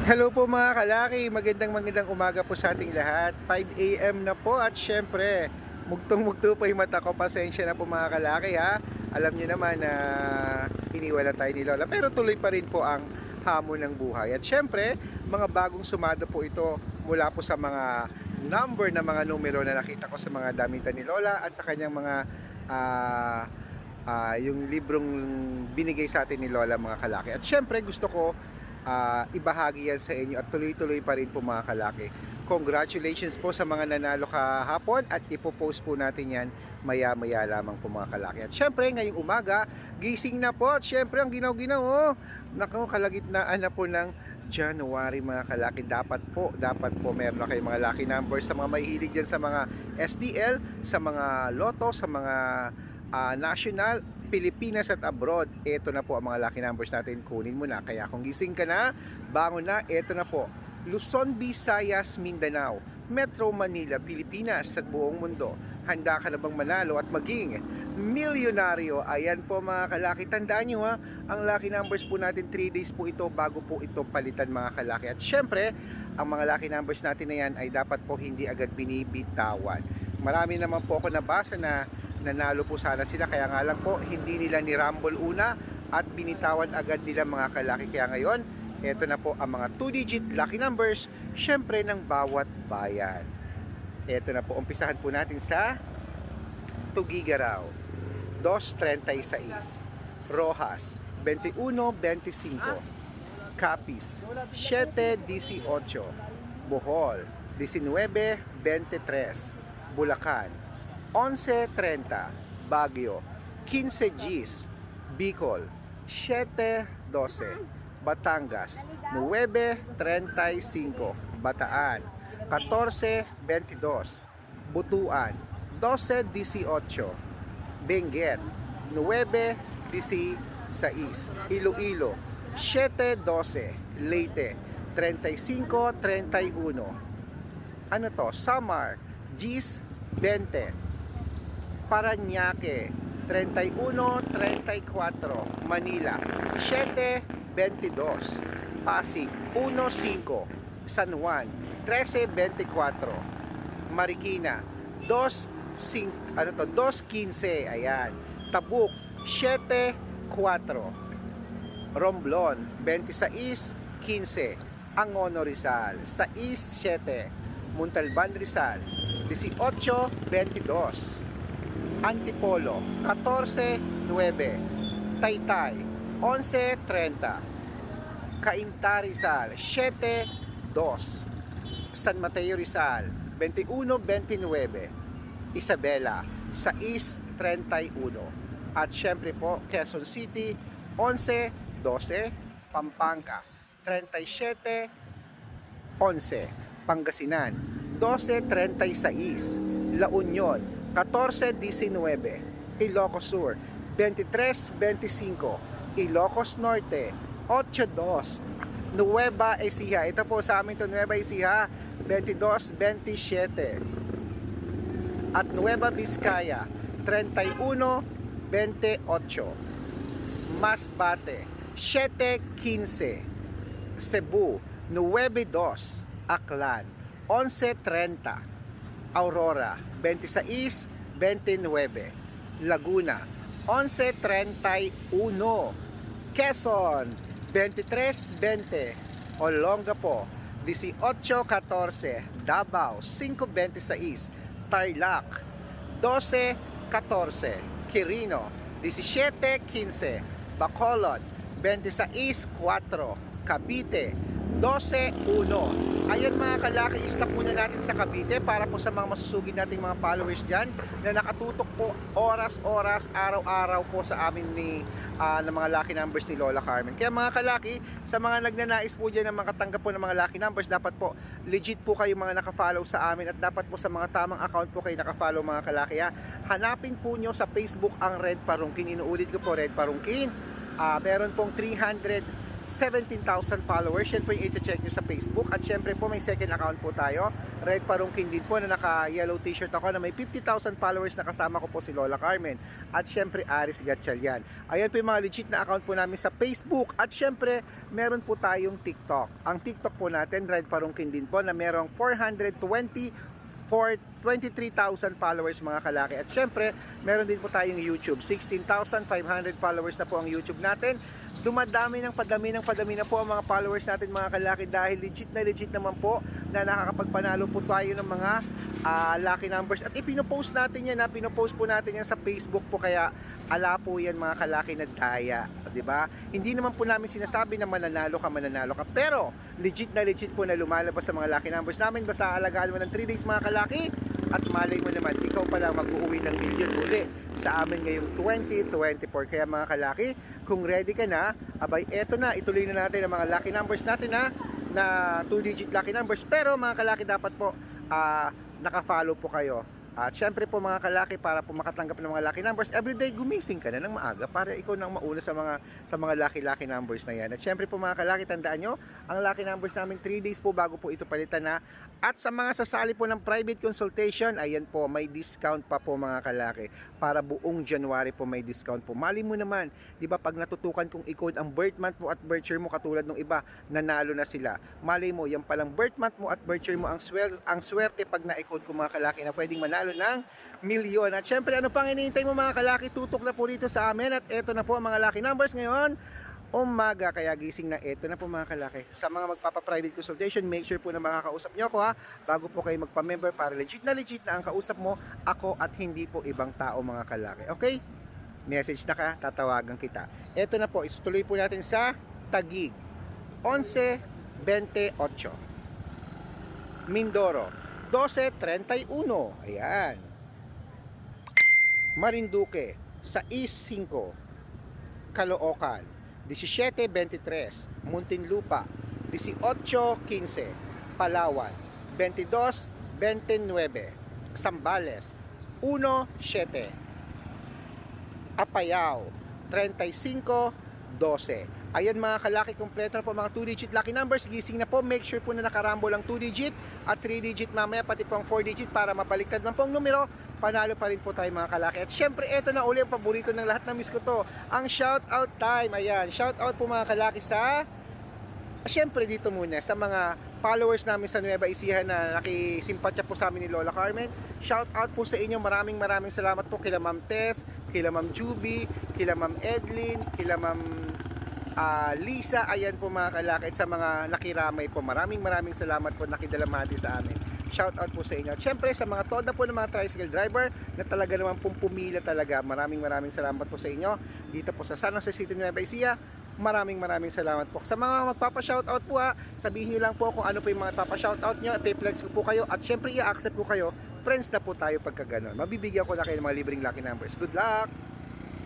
Hello po mga kalaki, magandang magandang umaga po sa ating lahat. 5 a.m. na po at syempre, mugtong-mugto po yung mata ko. Pasensya na po mga kalaki ha. Alam niyo naman na iniwala tayo ni Lola. Pero tuloy pa rin po ang hamon ng buhay. At syempre, mga bagong sumado po ito mula po sa mga number na mga numero na nakita ko sa mga damitan ni Lola at sa kanyang mga ah, ah, yung librong binigay sa atin ni Lola mga kalaki. At syempre, gusto ko ah, ibahagi yan sa inyo at tuloy-tuloy pa rin po mga kalaki. Congratulations po sa mga nanalo kahapon at ipopost po natin yan maya-maya lamang po mga kalaki. At syempre ngayong umaga, gising na po at syempre ang ginaw-ginaw oh. Nako, kalagitnaan na po ng January mga kalaki. Dapat po, dapat po meron na kayong mga lucky numbers sa mga mahihilig dyan sa mga SDL, sa mga loto, sa mga ah, national, Pilipinas at abroad. Ito na po ang mga lucky numbers natin. Kunin mo na. Kaya kung gising ka na, bangon na, ito na po. Luzon, Visayas, Mindanao, Metro Manila, Pilipinas at buong mundo. Handa ka na bang manalo at maging milyonaryo? Ayan po mga kalaki. Tandaan nyo ha, ang lucky numbers po natin 3 days po ito bago po ito palitan mga kalaki. At syempre, ang mga lucky numbers natin na yan ay dapat po hindi agad binibitawan. Marami naman po ako nabasa na nanalo po sana sila. Kaya nga lang po hindi nila ni Rumble una at binitawan agad nila mga kalaki. Kaya ngayon eto na po ang mga 2 digit lucky numbers syempre ng bawat bayan. Eto na po umpisahan po natin sa Tugigaraw 236 Rojas 21-25 Capiz 7-18 Bohol 19-23 Bulacan 11.30 Baguio. 15 Gs Bicol. 7.12 Batangas. 9.35 Bataan. 14.22 Butuan. 12.18 Benguet. 9.16 Iloilo. 7.12 Leyte. 35.31 ano to? Samar. Gis 20 Paranaque 31-34 Manila 7-22 Pasig 1-5 San Juan 13-24 Marikina 2-5 ano to 2-15 ayan. Tabuk 7-4 Romblon 26-15 Angono Rizal 6-7 Montalban Rizal 18-22 Antipolo 14-9 Taytay 11-30 Cainta Rizal 7-2 San Mateo Rizal 21-29 Isabela 6-31 at syempre po Quezon City 11-12 Pampanga 37-11 Pangasinan 12-36 La Union 14-19 Ilocos Sur. 23-25 Ilocos Norte. 8-2 Nueva Ecija. Ito po sa amin to Nueva Ecija. 22-27 at Nueva Vizcaya 31-28 Masbate 7-15 Cebu 9-2 Aklan 11.30 Aurora 26-29 Laguna 11.31 Quezon 23-20 Olongapo 18-14 Davao 5-26 Tarlac 12-14 Quirino 17-15 Bacolod 26-4 Cavite 12-1 Ayan mga kalaki, stop muna natin sa Cavite para po sa mga masusugid nating mga followers dyan na nakatutok po oras-oras, araw-araw po sa amin ni ah, ng mga lucky numbers ni Lola Carmen. Kaya mga kalaki, sa mga nagnanais po dyan ng makatanggap po ng mga lucky numbers, dapat po legit po kayo mga nakafollow sa amin at dapat po sa mga tamang account po kayo nakafollow mga kalaki. Ha? Hanapin po nyo sa Facebook ang Red Parungkin. Inuulit ko po Red Parungkin. Ah, meron pong 300 17,000 followers. Yan po yung iti-check nyo sa Facebook. At syempre po may second account po tayo. Red Parungkin din po na naka-yellow t-shirt ako na may 50,000 followers na kasama ko po si Lola Carmen. At syempre Aris Gatchalian. Ayan po yung mga legit na account po namin sa Facebook. At syempre meron po tayong TikTok. Ang TikTok po natin, Red Parungkin din po na merong 420 for 23,000 followers mga kalaki. At syempre, meron din po tayong YouTube. 16,500 followers na po ang YouTube natin. Dumadami ng padami ng padami na po ang mga followers natin mga kalaki dahil legit na legit naman po na nakakapagpanalo po tayo ng mga ah, lucky numbers. At ipinopost natin yan, ha? pinopost po natin yan sa Facebook po kaya ala po yan mga kalaki na daya. ba? Hindi naman po namin sinasabi na mananalo ka, mananalo ka. Pero legit na legit po na lumalabas sa mga lucky numbers namin. Basta alagaan mo ng 3 days mga kalaki at malay mo naman, ikaw pala mag-uwi ng million uli sa amin ngayong 2024. Kaya mga kalaki, kung ready ka na, abay eto na, ituloy na natin ang mga lucky numbers natin ha, na 2-digit lucky numbers. Pero mga kalaki dapat po, ah, naka-follow po kayo. At syempre po mga kalaki para po makatanggap ng mga lucky numbers, everyday gumising ka na ng maaga para ikaw nang mauna sa mga sa mga lucky lucky numbers na yan. At syempre po mga kalaki, tandaan nyo, ang lucky numbers namin 3 days po bago po ito palitan na. At sa mga sasali po ng private consultation, ayan po, may discount pa po mga kalaki. Para buong January po may discount po. Mali mo naman, di ba pag natutukan kung i-code ang birth month mo at birth year mo katulad ng iba, nanalo na sila. Mali mo, yan palang birth month mo at birth year mo ang, swel, ang swerte pag na-code ko mga kalaki na pwedeng manalo ng milyon. At syempre, ano pang hinihintay mo mga kalaki, tutok na po dito sa amin. At eto na po ang mga lucky numbers ngayon umaga kaya gising na eto na po mga kalaki. Sa mga magpapa-private consultation make sure po na makakausap nyo ako ha? Bago po kayo magpa-member para legit na legit na ang kausap mo ako at hindi po ibang tao mga kalaki. Okay? Message na ka tatawagan kita. Eto na po ituloy po natin sa Tagig 11.28 Mindoro 12.31 ayan. Marinduque 6.5 Caloocan 17.23 Muntinlupa 18.15 Palawan 22.29 Sambales 1.7 Apayao 35.12 Ayan mga kalaki, kompleto na po mga 2-digit lucky numbers. Gising na po, make sure po na nakarambo lang 2-digit at 3-digit mamaya, pati po ang 4-digit para mabaliktad man po ang numero. Panalo pa rin po tayo mga kalaki. At syempre, eto na uli ang paborito ng lahat ng miss ko to. Ang shout out time. Ayan, shout out po mga kalaki sa Siyempre dito muna sa mga followers namin sa Nueva Ecija na nakisimpatya po sa amin ni Lola Carmen. Shout out po sa inyo. Maraming maraming salamat po kila Ma'am Tess, kila Ma'am Juby, kila Ma'am Edlin, kila Ma'am ah, Lisa. Ayan po mga kalaki at sa mga nakiramay po. Maraming maraming salamat po nakidalamati sa amin. Shout out po sa inyo. At syempre sa mga toda po ng mga tricycle driver na talaga naman pong pumila talaga. Maraming maraming salamat po sa inyo. Dito po sa San Jose City, Nueva Ecija. Maraming maraming salamat po. Sa mga magpapa-shoutout po ha, sabihin niyo lang po kung ano po yung mga papa-shoutout nyo, i-flex ko po kayo at syempre i-accept ko kayo. Friends na po tayo pagka ganun. Mabibigyan ko na kayo ng mga libreng lucky numbers. Good luck!